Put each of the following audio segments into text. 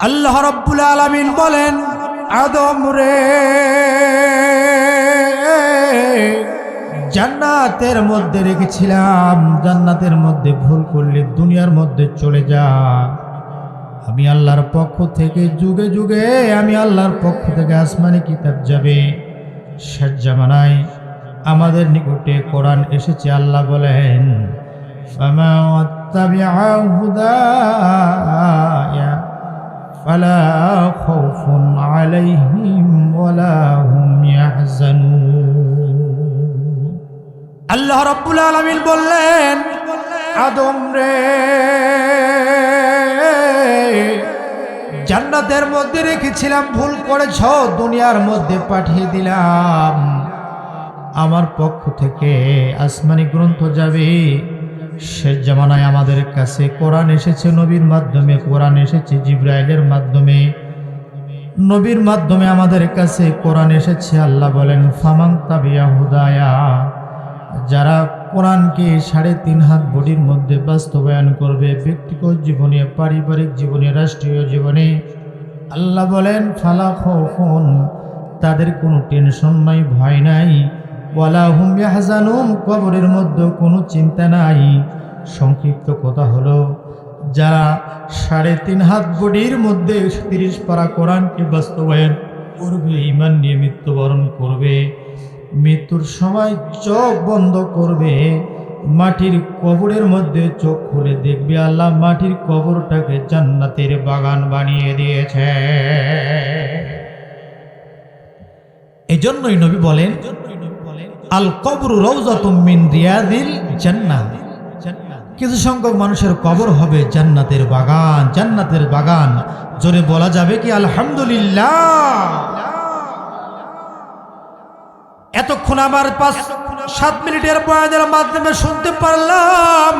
আল্লাহ রব্বুল আলমিন বলেন, আদম রে, জান্নাতের মধ্যে রেখেছিলাম। জান্নাতের মধ্যে ভুল করলে দুনিয়ার মধ্যে চলে যা। আমি আল্লাহর পক্ষ থেকে যুগে যুগে, আমি আল্লাহর পক্ষ থেকে আসমানি কিতাব যাবে। শেষ জামানায় আমাদের নিকটে কোরআন এসেছে, আল্লাহ বলেন فَلَا خَوْفٌ عَلَيْهِمْ وَلَا هُمْ يَحْزَنُونَ আল্লাহ রব্বুল আলমিন বললেন আদম রে জান্নাতের মধ্যে রেখেছিলাম ভুল করেছ দুনিয়ার মধ্যে পাঠিয়ে দিলাম আমার পক্ষ থেকে আসমানি গ্রন্থ যাবে শেষ জামানায় আমাদের কাছে কোরআন এসেছে নবীর মাধ্যমে, কোরআন এসেছে জিব্রাইলের মাধ্যমে। নবীর মাধ্যমে আমাদের কাছে কোরআন এসেছে, আল্লাহ বলেন ফামাং তাবিয়া হুদায়া। যারা কোরআনকে সাড়ে তিন হাত বডির মধ্যে বাস্তবায়ন করবে, ব্যক্তিগত জীবনে, পারিবারিক জীবনে, রাষ্ট্রীয় জীবনে, আল্লাহ বলেন, ফালা খৌফুন, তাদের কোনো টেনশন নাই, ভয় নাই। ওয়ালা হুম ইয়াহজানুন, কবরের মধ্যে কোনো চিন্তা নাই। সংক্ষিপ্ত কথা হলো, যারা সাড়ে তিন হাত বডির মধ্যে তিরিশ পারা কোরআনকে বাস্তবায়ন করবে ইমান নিয়ে মৃত্যুবরণ করবে, মৃত্যুর সময় চোখ বন্ধ করবে, মাটির কবরের মধ্যে চোখ খুলে দেখবে আল্লাহ মাটির কবরটাকে জান্নাতের বাগান বানিয়ে দিয়েছে। এজন্যই নবী বলেন আল কবর কিছু সংখ্যক মানুষের কবর হবে জান্নাতের বাগান জান্নাতের বাগান। জোরে বলা যাবে কি, আলহামদুলিল্লাহ। এতক্ষণ আমার পাঁচ, সাত মিনিটের বয়ানের মাধ্যমে শুনতে পারলাম।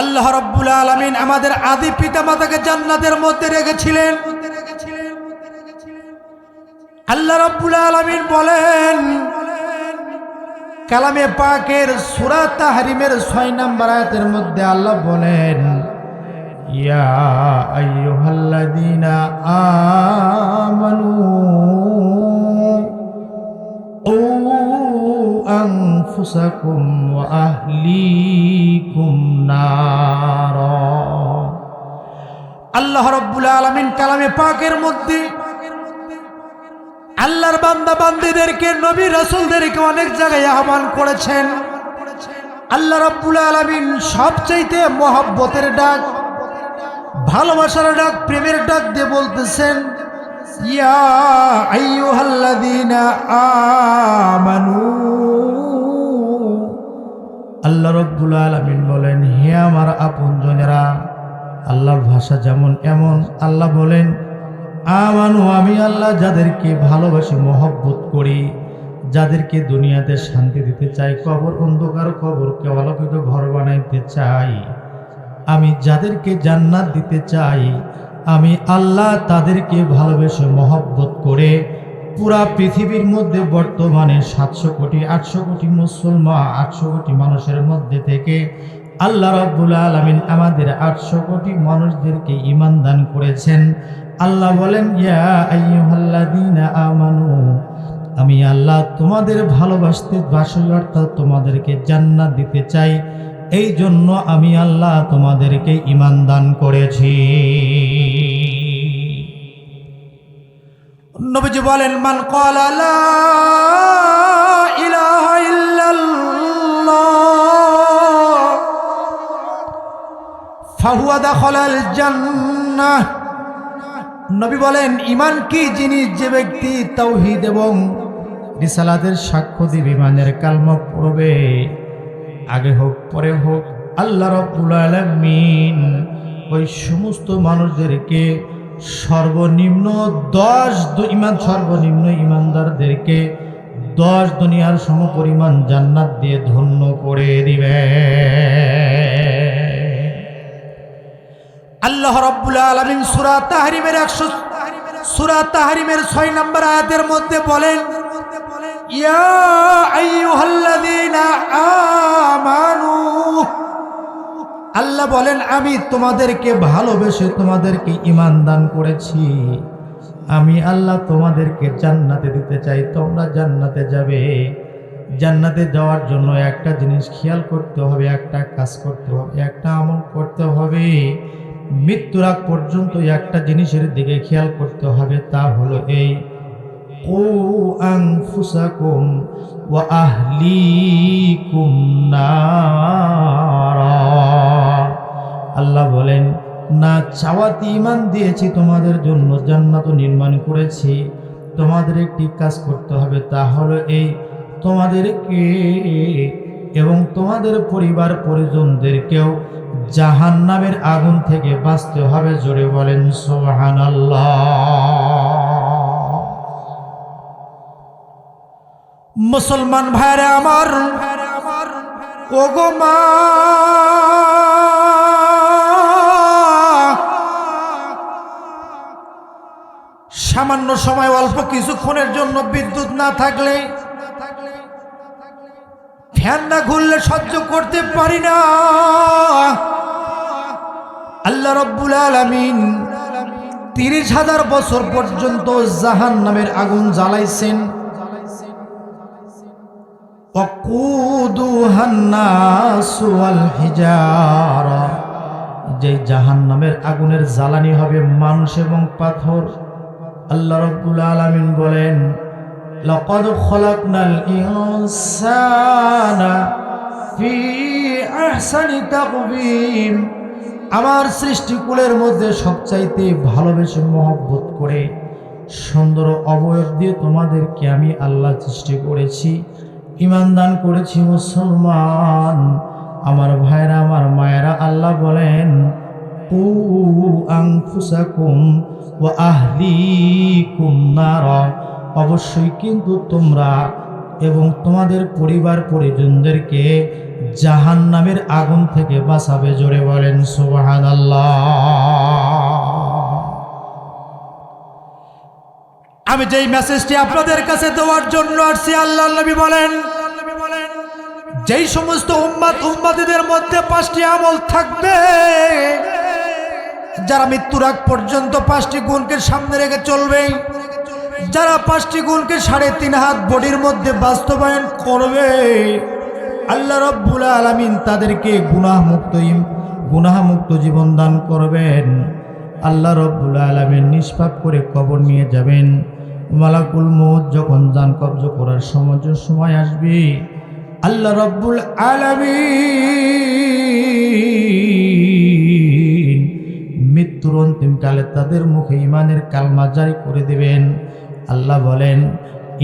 আল্লাহ রব্বুল আলমিন আমাদের আদি পিতা মাতাকে জান্নাতের মধ্যে রেখেছিলেন। আল্লাহ রব্বুল আলমিন বলেন, কালামে পাকের সুরা হারিমের ছয় নম্বর আয়াতের মধ্যে আল্লাহ বলেন, ইয়া আইয়ুহাল্লাযীনা আমানু ও আল্লাহ রাব্বুল আলামিন কালামে পাকের মধ্যে আল্লাহর বান্দা বান্দিদেরকে, নবী রাসূলদেরকে অনেক জায়গায় আহ্বান করেছেন। আল্লাহ রব্বুল আলমিন সবচাইতে মহব্বতের ডাক, ভালোবাসার ডাক, প্রেমের ডাক দিয়ে বলতেছেন আল্লাহ রব্বুল আলামিন বলেন, হে আমার আপনজনেরা, আল্লাহর ভাষা যেমন এমন, আল্লাহ বলেন আমানু, আমি আল্লাহ যাদেরকে ভালোবাসি, মহব্বত করি, যাদেরকে দুনিয়াতে শান্তি দিতে চাই, কবর অন্ধকার, কবরকে আলোকিত ঘর বানাইতে চাই। আমি যাদেরকে জান্নাত দিতে চাই, আমি আল্লাহ তাদেরকে ভালোবেসে মহব্বত করে পুরা পৃথিবীর মধ্যে বর্তমানে সাতশো কোটি, আটশো কোটি মুসলমান, আটশো কোটি মানুষের মধ্যে থেকে আল্লাহ রব্বুল আলমিন আমাদের আটশো কোটি মানুষদেরকে ইমান দান করেছেন। আল্লাহ বলেন আমানু, আমি আল্লাহ তোমাদের ভালোবাসতে বাসি অর্থাৎ তোমাদেরকে জান্নাত দিতে চাই। এই জন্য আমি আল্লাহ তোমাদেরকে ইমান দান করেছি। নবীজি বলেন, মান ক্বালা লা ইলাহা ইল্লাল্লাহ, ফাহুয়া দাখালাল জান্নাহ। নবী বলেন ইমান কি জিনিস যে ব্যক্তি তাওহীদ এবং রিসালাতের সাক্ষ্য দিবে? ইমানের কালমা পড়বে। আগে হোক, পরে হোক। আল্লাহ রব্বুল আলামিন ওই সমস্ত মানুষদেরকে সর্বনিম্ন দশ ইমান সর্বনিম্ন ইমানদারদেরকে দশ দুনিয়ার সম পরিমাণ জান্নাত দিয়ে ধন্য করে দিবে। আল্লাহ রব্বুল আলমিন সুরা তাহারিমের একশো সুরা তাহারিমের ছয় নম্বর আয়াতের মধ্যে বলেন আল্লাহ বলেন, আমি তোমাদেরকে ভালোবেসে তোমাদেরকে ইমান দান করেছি। আমি আল্লাহ তোমাদেরকে জান্নাতে দিতে চাই, তোমরা জান্নাতে যাবে। জান্নাতে যাওয়ার জন্য একটা জিনিস খেয়াল করতে হবে, একটা কাজ করতে হবে, একটা আমল করতে হবে। মৃত্যুর আগ পর্যন্ত একটা জিনিসের দিকে খেয়াল করতে হবে, তা হলো এই ও আল্লাহ বলেন, না চাওয়াতে ইমান দিয়েছি তোমাদের জন্য, জান্নাত নির্মাণ করেছি। তোমাদের একটি কাজ করতে হবে, তা হলো এই, তোমাদেরকে এবং তোমাদের পরিবার পরিজনদেরকেও জাহান নামের আগুন থেকে বাঁচতে হবে জোরে বলেন সোহান মুসলমান ভাইরে আমার, ওগো মা, সামান্য সময় অল্প কিছুক্ষণের জন্য বিদ্যুৎ না থাকলে ধ্যান না ঘুরলে সহ্য করতে পারি না। আল্লাহ রব্বুল আলমিন তিরিশ হাজার বছর পর্যন্ত জাহান নামের আগুন জ্বালাইছেন। যে জাহান নামের আগুনের জ্বালানি হবে মানুষ এবং পাথর। আল্লাহ রব্বুল আলমিন বলেন لقد خلقنا الإنسان في أحسن تقويم আমার সৃষ্টিকুলের মধ্যে সবচাইতে ভালোবেসে মহব্বত করে সুন্দর অবয়ব দিয়ে তোমাদেরকে আমি আল্লাহ সৃষ্টি করেছি ইমান দান করেছি মুসলমান আমার ভাইরা আমার মায়েরা আল্লাহ বলেন উ আংফুসাকুম ও আহলিকুম নারা অবশ্যই কিন্তু তোমরা এবং তোমাদের পরিবার পরিজনদেরকে জাহান নামের আগুন থেকে বাঁচাবে জোরে বলেন সুবাহান আমি যেই মেসেজটি আপনাদের কাছে দেওয়ার জন্য আসছি আল্লাহ নবী বলেন, যেই সমস্ত উম্মাদ উম্মাদীদের মধ্যে পাঁচটি আমল থাকবে, যারা মৃত্যুর আগ পর্যন্ত পাঁচটি গুণকে সামনে রেখে চলবে যারা পাঁচটি গুণকে সাড়ে তিন হাত বডির মধ্যে বাস্তবায়ন করবে, আল্লাহ রব্বুল আলমিন তাদেরকে গুনাহমুক্ত গুনাহমুক্ত জীবন দান করবেন। আল্লাহ রব্বুল আলমিন নিষ্পাপ করে কবর নিয়ে যাবেন। মালাকুল মৌত যখন যান কবজ করার সময় সময় আসবে, আল্লাহ রব্বুল আলমিন মৃত্যুর অন্তিমকালে তাদের মুখে ইমানের কালমা জারি করে দেবেন। আল্লাহ বলেন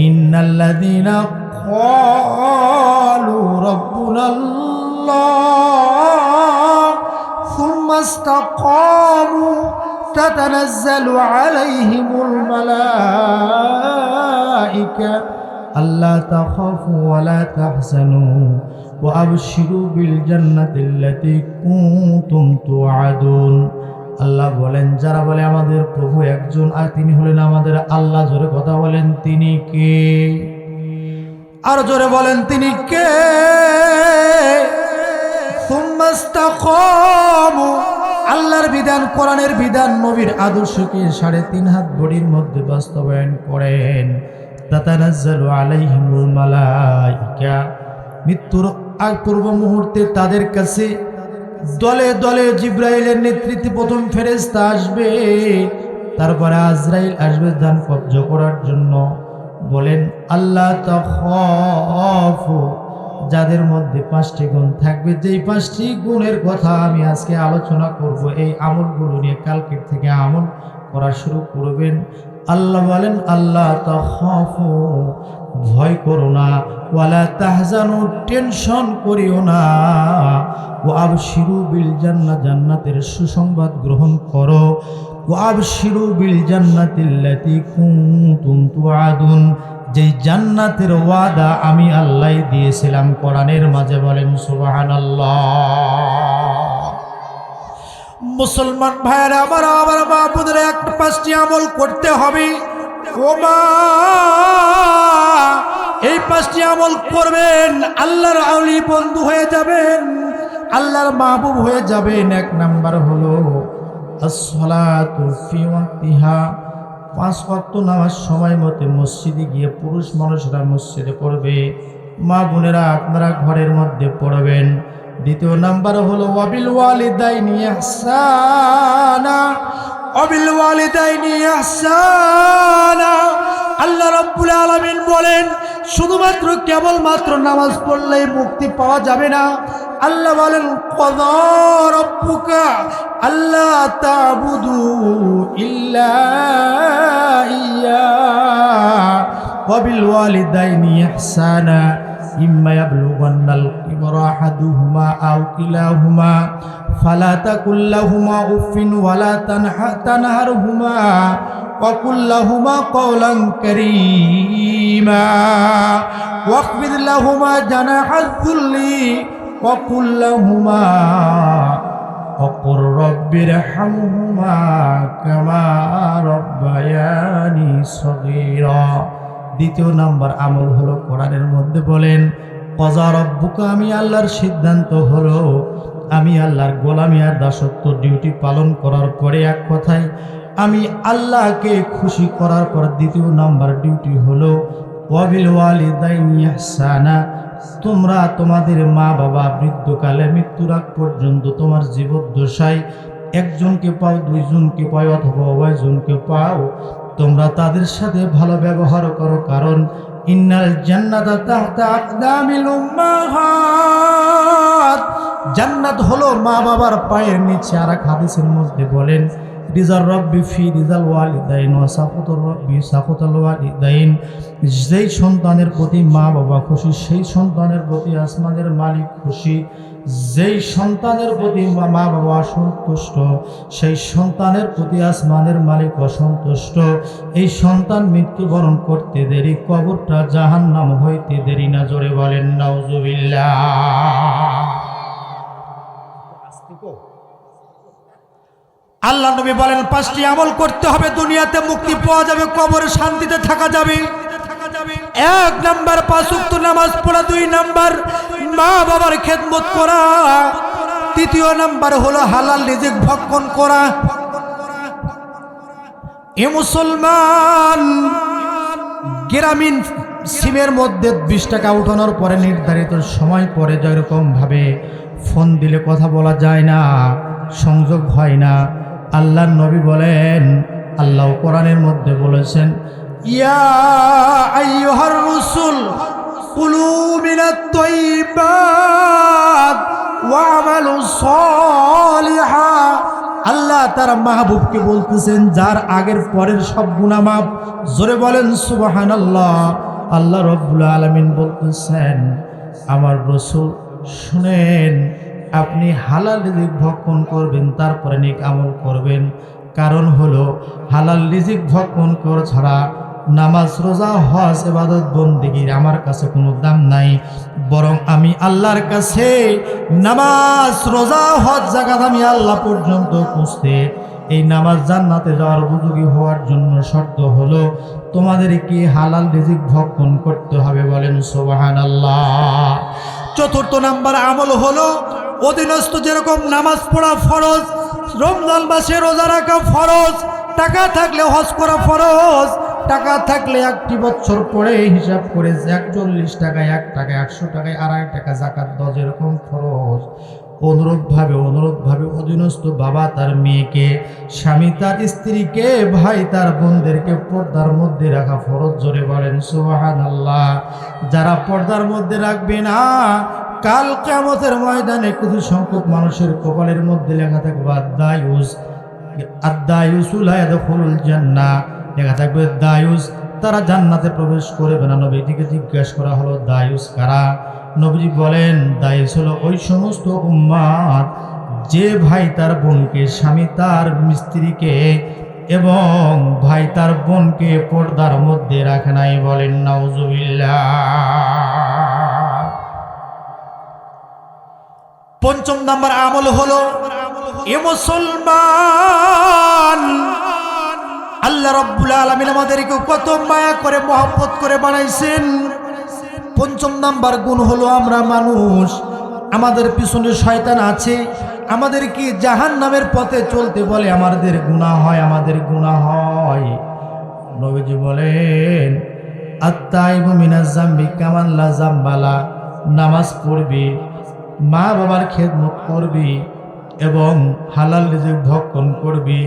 ইন্নাল্লাযীনা ক্বালু রাব্বুনাল্লাহ সুম্মা ইসতাকামু تتنزل عليهم الملائكة ألا تخافوا ولا تحزنوا وأبشروا بالجنة التي كنتم توعدون আল্লাহ বলেন, যারা বলে আমাদের প্রভু একজন আর তিনি হলেন আমাদের আল্লাহ, জোরে কথা বলেন, তিনি কে? আর জোরে বলেন, তিনি কে? আল্লাহর বিধান, কোরআনের বিধান, নবীর আদর্শকে সাড়ে তিন হাত বডির মধ্যে বাস্তবায়ন করেন। মালাইকা। মৃত্যুর আগ পূর্ব মুহূর্তে তাদের কাছে দলে দলে জিব্রাইলের নেতৃত্বে প্রথম ফেরেস্তা আসবে। তারপরে আজরাইল আসবে ধান কব্জ করার জন্য। বলেন, আল্লাহ তখফু যাদের মধ্যে পাঁচটি গুণ থাকবে, যেই পাঁচটি গুণের কথা আমি আজকে আলোচনা করব, এই আমলগুলো নিয়ে কালকের থেকে আমল করা শুরু করবেন। আল্লাহ বলেন, আল্লাহ তখফু ভয় করো না, ওয়ালা তাহজানু, টেনশন করিও না। ও আব শিরু বিল জান্না জান্নাতের সুসংবাদ গ্রহণ করো। ও আব শিরু বিল জান্নাতিল্লাতি কুনতুম তুআদুন। যেই জান্নাতের ওয়াদা আমি আল্লাহ দিয়েছিলাম, কোরআনের মাঝে বলেন, সুবহানাল্লাহ। মুসলমান ভাইয়েরা, আমার আমার বোনের একটা পাঁচটি আমল করতে হবে। ও এই পাঁচটি আমল করবেন, আল্লাহর আউলি বন্ধু হয়ে যাবেন, আল্লাহর মাহবুব হয়ে যাবেন। এক নাম্বার হলো পাঁচ ওয়াক্ত নামাজ সময় মতে মসজিদে গিয়ে পুরুষ মানুষরা মসজিদে পড়বে, মা বোনেরা আপনারা ঘরের মধ্যে পড়বেন। দ্বিতীয় নাম্বার হলো ওয়াবিল ওয়ালিদাইনি ইহসানা। অবিল ওয়ালিদাইনি আহসানা। আল্লাহ রব্বুল আলমিন বলেন, শুধুমাত্র কেবলমাত্র নামাজ পড়লে মুক্তি পাওয়া যাবে না। আল্লাহ বলেন কদরপুকা আল্লাহ তাবুদু ইল্লা ইয়া। ওয়ালিদাইনি আহসানা, ইম্মা ইয়াবলুগান্নাল الكبر أحدهما أو كلاهما فلا تقل لهما أف ولا تنح- تنهرهما وقل لهما قولا كريما واخفض لهما جناح الذل وقل لهما وقل رب ارحمهما كما ربياني صغيرا দ্বিতীয় নাম্বার আমল হলো কোরআনের মধ্যে বলেন কজা আমি আল্লাহর সিদ্ধান্ত হলো, আমি আল্লাহর গোলামি আর দাসত্ব ডিউটি পালন করার পরে এক কথায়, আমি আল্লাহকে খুশি করার পর দ্বিতীয় নাম্বার ডিউটি হলো, ওয়াবিল তোমরা তোমাদের মা বাবা বৃদ্ধকালে মৃত্যুর আগ পর্যন্ত তোমার জীবদ্দশায় একজনকে পাও, দুইজনকে পাও অথবা উভয়জনকে পাও, তোমরা তাদের সাথে ভালো ব্যবহার করো, কারণ ইন্নাল জান্নাতা তাহতা আকদামিল উম্মাহাত। জান্নাত হলো মা বাবার পায়ের নিচে আর এক হাদিসের মধ্যে বলেন, রিজাল রব্বি ফি রিজাল ওয়ালিদাইন ওয়া সাফাতুর রব্বি সাফাতুল ওয়ালিদাইন। যেই সন্তানের প্রতি মা বাবা খুশি, সেই সন্তানের প্রতি আসমানের মালিক খুশি। যেই সন্তানের প্রতি মা বাবা অসন্তুষ্ট, সেই সন্তানের প্রতি আসমানের মালিক অসন্তুষ্ট। এই সন্তান মৃত্যুবরণ করতে দেরি, কবরটা জাহান্নাম হইতে দেরি না, জোরে বলেন, নাউজুবিল্লাহ। আল্লাহ নবী বলেন, পাঁচটি আমল করতে হবে, দুনিয়াতে মুক্তি পাওয়া যাবে, কবরে শান্তিতে থাকা যাবে। এক নাম্বার পাঁচুক্ত নামাজ পড়া, দুই নাম্বার মা বাবার খেদমত করা। তৃতীয় নাম্বার হলো হালাল রিজিক ভক্ষণ করা। এ মুসলমান গ্রামীণ সিমের মধ্যে বিশ টাকা উঠানোর পরে নির্ধারিত সময় পরে যেরকম ভাবে ফোন দিলে কথা বলা যায় না, সংযোগ হয় না, আল্লাহর নবী বলেন, আল্লাহ কোরআনের মধ্যে বলেছেন, ইয়া আইয়ুহার রসুল কুলু মিনাত তাইয়্যিবাত ওয়ামালু সলিহা আল্লাহ তার মাহবুবকে বলতেছেন, যার আগের পরের সব গুনামাপ জোরে বলেন সুবাহান আল্লাহ আল্লাহ রব্বুল আলমিন বলতেছেন, আমার রসুল, শুনেন, আপনি হালাল রিজিক ভক্ষণ করবেন, তারপরে নিক আমল করবেন। কারণ হলো, হালাল রিজিক ভক্ষণ করা ছাড়া নামাজ, রোজা, হজ এবাদত বন্দিগির আমার কাছে কোনো দাম নাই। বরং আমি আল্লাহর কাছে নামাজ, রোজা, হজ জাগাত আমি আল্লাহ পর্যন্ত খুঁজতে এই নামাজ জান্নাতে যাওয়ার উপযোগী হওয়ার জন্য শর্ত হলো, তোমাদেরকে হালাল রিজিক ভক্ষণ করতে হবে বলেন সোবাহান আল্লাহ চতুর্থ নাম্বার আমল হলো, অধীনস্থ যেরকম নামাজ পড়া ফরজ, রমজান মাসে রোজা রাখা ফরজ, টাকা থাকলে হজ করা ফরজ টাকা থাকলে একটি বছর পরে হিসাব করে যে একচল্লিশ টাকায়, এক টাকায়, একশো টাকায়, আড়াই টাকা জাকাত দাও, যেরকম খরচ। অনুরূপভাবে অনুরূপভাবে অধীনস্থ বাবা তার মেয়েকে, স্বামী তার স্ত্রীকে, ভাই তার বোনদেরকে পর্দার মধ্যে রাখা ফরজ, জোরে বলেন সুবাহান আল্লাহ যারা পর্দার মধ্যে রাখবে না, কাল কেমতের ময়দানে কিছু সংখ্যক মানুষের কপালের মধ্যে লেখা থাকবে আদায়ুস আদায়ুসুল জান্না লেখা থাকবে দায়ুস। তারা জান্নাতে প্রবেশ করবে না। নবীজিকে জিজ্ঞাসা করা হলো, দায়ুস কারা? নবীজি বলেন, দায়ুস হলো ওই সমস্ত উম্মাদ, যে ভাই তার বোনকে, স্বামী তার মিস্ত্রিকে এবং ভাই তার বোনকে পর্দার মধ্যে রাখে নাই বলেন, নাউজুবিল্লাহ। পঞ্চম নাম্বার আমল হলো, এ মুসলমান আল্লাহ রব্বুল আলমিন আমাদেরকে কত মায়া করে, মহব্বত করে বানাইছেন। পঞ্চম নাম্বার গুণ হলো আমরা মানুষ। আমাদের পিছনে শয়তান আছে। আমাদের কি জাহান নামের পথে চলতে বলে, আমাদের গুণা হয়, আমাদের গুণা হয়। নবীজি বলেন আত্মাইবু নামাজ পড়বি মা বাবার খেদমত করবি, এবং হালাল রিজিক ভক্ষণ করবি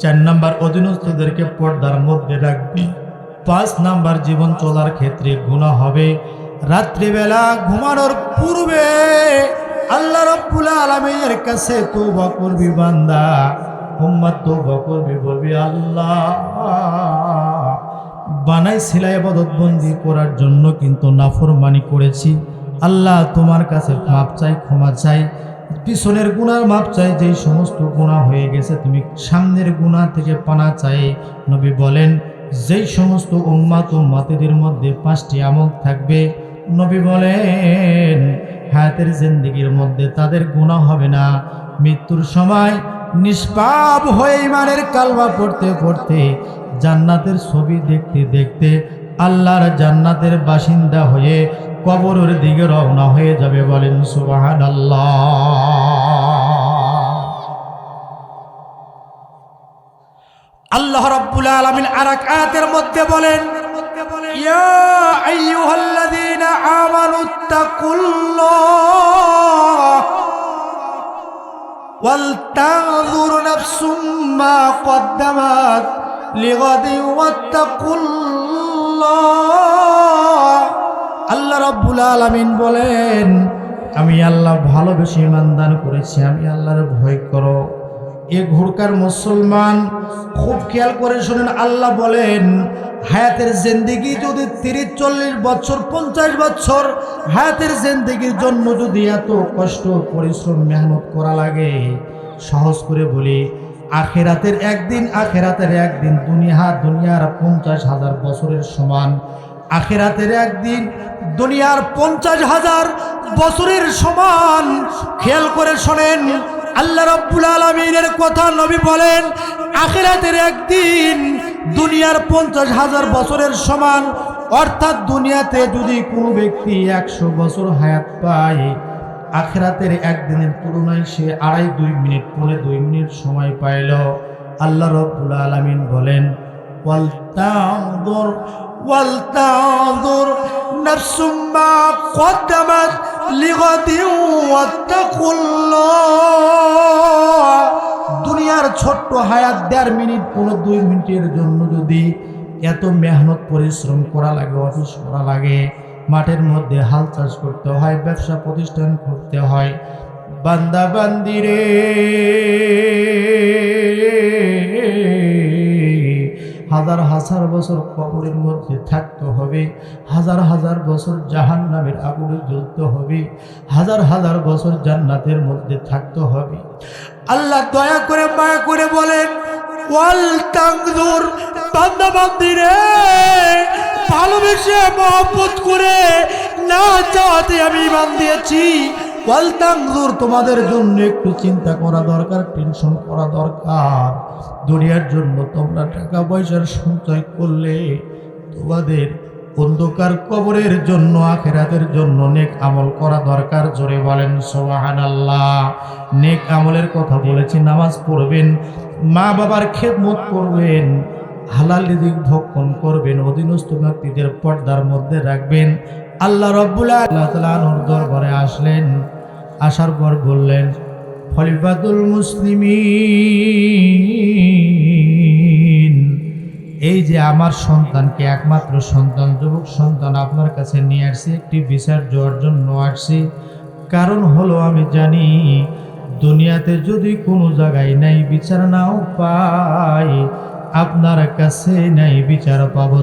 চার নাম্বার অধীনস্থদেরকে পর্দার মধ্যে রাখবি। পাঁচ নাম্বার জীবন চলার ক্ষেত্রে গুণা হবে। রাত্রিবেলা ঘুমানোর পূর্বে আল্লাহ রব্বুল আলমের কাছে তৌবা করবি বান্দা। উম্মাদ তৌবা করবি বলবি, আল্লাহ, বানাই সিলাই বদতবন্দি করার জন্য কিন্তু নাফরমানি করেছি। আল্লাহ তোমার কাছে মাপ চাই, ক্ষমা চাই। পিছনের গুণার মাপ চাই, যেই সমস্ত গুণা হয়ে গেছে, তুমি সামনের গুণা থেকে পানা চাই। নবী বলেন, যেই সমস্ত উম্মাত উম্মাতিদের মধ্যে পাঁচটি আমল থাকবে, নবী বলেন, হায়াতের জিন্দিগির মধ্যে তাদের গুণা হবে না। মৃত্যুর সময় নিষ্পাপ হয়ে ইমানের কালবা পড়তে পড়তে, জান্নাতের ছবি দেখতে দেখতে, আল্লাহর জান্নাতের বাসিন্দা হয়ে কবরের দিকে রওনা হয়ে যাবে বলেন সুবাহান আল্লাহ রাব্বুল আলামিন আরেক আয়াতের মধ্যে বলেন ইয়া আইয়ুহাল্লাযীনা আমানুত্তাকুল্লাহ ولتنظر نفس ما قدمت لغد واتقوا الله আল্লাহ রাব্বুল আলামিন বলেন, আমি আল্লাহ ভালোবেসে ইমান দান করেছি। আমি আল্লাহর ভয় করো। এ ঘুরকার মুসলমান খুব খেয়াল করে শুনেন, আল্লাহ বলেন, হায়াতের জিন্দিগি যদি তিরিশ, চল্লিশ বছর, পঞ্চাশ বছর হায়াতের জিন্দিগির জন্য যদি এত কষ্ট, পরিশ্রম, মেহনত করা লাগে, সহজ করে বলি, আখেরাতের একদিন আখেরাতের একদিন দুনিয়া, দুনিয়ার পঞ্চাশ হাজার বছরের সমান আখেরাতের একদিন দুনিয়ার পঞ্চাশ হাজার বছরের সমান খেয়াল করে শোনেন, আল্লাহ রব্বুল আলমিনের কথা নবী বলেন, আখেরাতের একদিন দুনিয়ার পঞ্চাশ হাজার বছরের সমান, অর্থাৎ দুনিয়াতে যদি কোনো ব্যক্তি একশো বছর হায়াত পায়, আখেরাতের একদিনের তুলনায় সে আড়াই, দুই মিনিট পরে দুই মিনিট সময় পাইল আল্লাহ রব্বুল আলমিন বলেন ওয়ালতানজুর ওয়ালতানজুর নাফসুম মা কদ্দামাত লিগাদিন ওয়াত্তাকুল্লাহ। দুনিয়ার ছোট্ট হায়াত দেড় মিনিট কোনো দুই মিনিটের জন্য যদি এত মেহনত, পরিশ্রম করা লাগে, অফিস করা লাগে, মাঠের মধ্যে হাল চাষ করতে হয়, ব্যবসা প্রতিষ্ঠান করতে হয়, বান্দা বান্দিরে। হাজার হাজার বছর কবরের মধ্যে থাকতে হবে, হাজার হাজার বছর জাহান নামের আগুনে জ্বলতে হবে, হাজার হাজার বছর জান্নাতের মধ্যে থাকতে হবে। আল্লাহ দয়া করে মায়া করে বলেন, ওয়াল তাংদুর বান্দা বান্দিরে ভালোবেসে মহব্বত করে না চাওয়াতে আমি ইমান দিয়েছি। ওয়ালতাংজুর তোমাদের জন্য একটু চিন্তা করা দরকার, টেনশন করা দরকার। দুনিয়ার জন্য তোমরা টাকা পয়সার সঞ্চয় করলে তোমাদের অন্ধকার কবরের জন্য, আখেরাতের জন্য নেক আমল করা দরকার। জোরে বলেন সোহান আল্লাহ নেক আমলের কথা বলেছি, নামাজ পড়বেন মা বাবার খেদমত করবেন, হালাল রিজিক ভক্ষণ করবেন, অধীনস্থ ব্যক্তিদের পর্দার মধ্যে রাখবেন। আল্লাহ রব্বুল আল্লাহ তাআলা দরবারে আসলেন, আসার পর বললেন খলিফাতুল মুসলিমিন। এই যে আমার সন্তানকে একমাত্র সন্তান, যুবক সন্তান আপনার কাছে নিয়ে আসছি, একটি বিচার দেওয়ার জন্য আসছি। কারণ হলো আমি জানি, দুনিয়াতে যদি কোনো জায়গায় নাই বিচার নাও পাই আপনার কাছে নাই বিচার পাবো।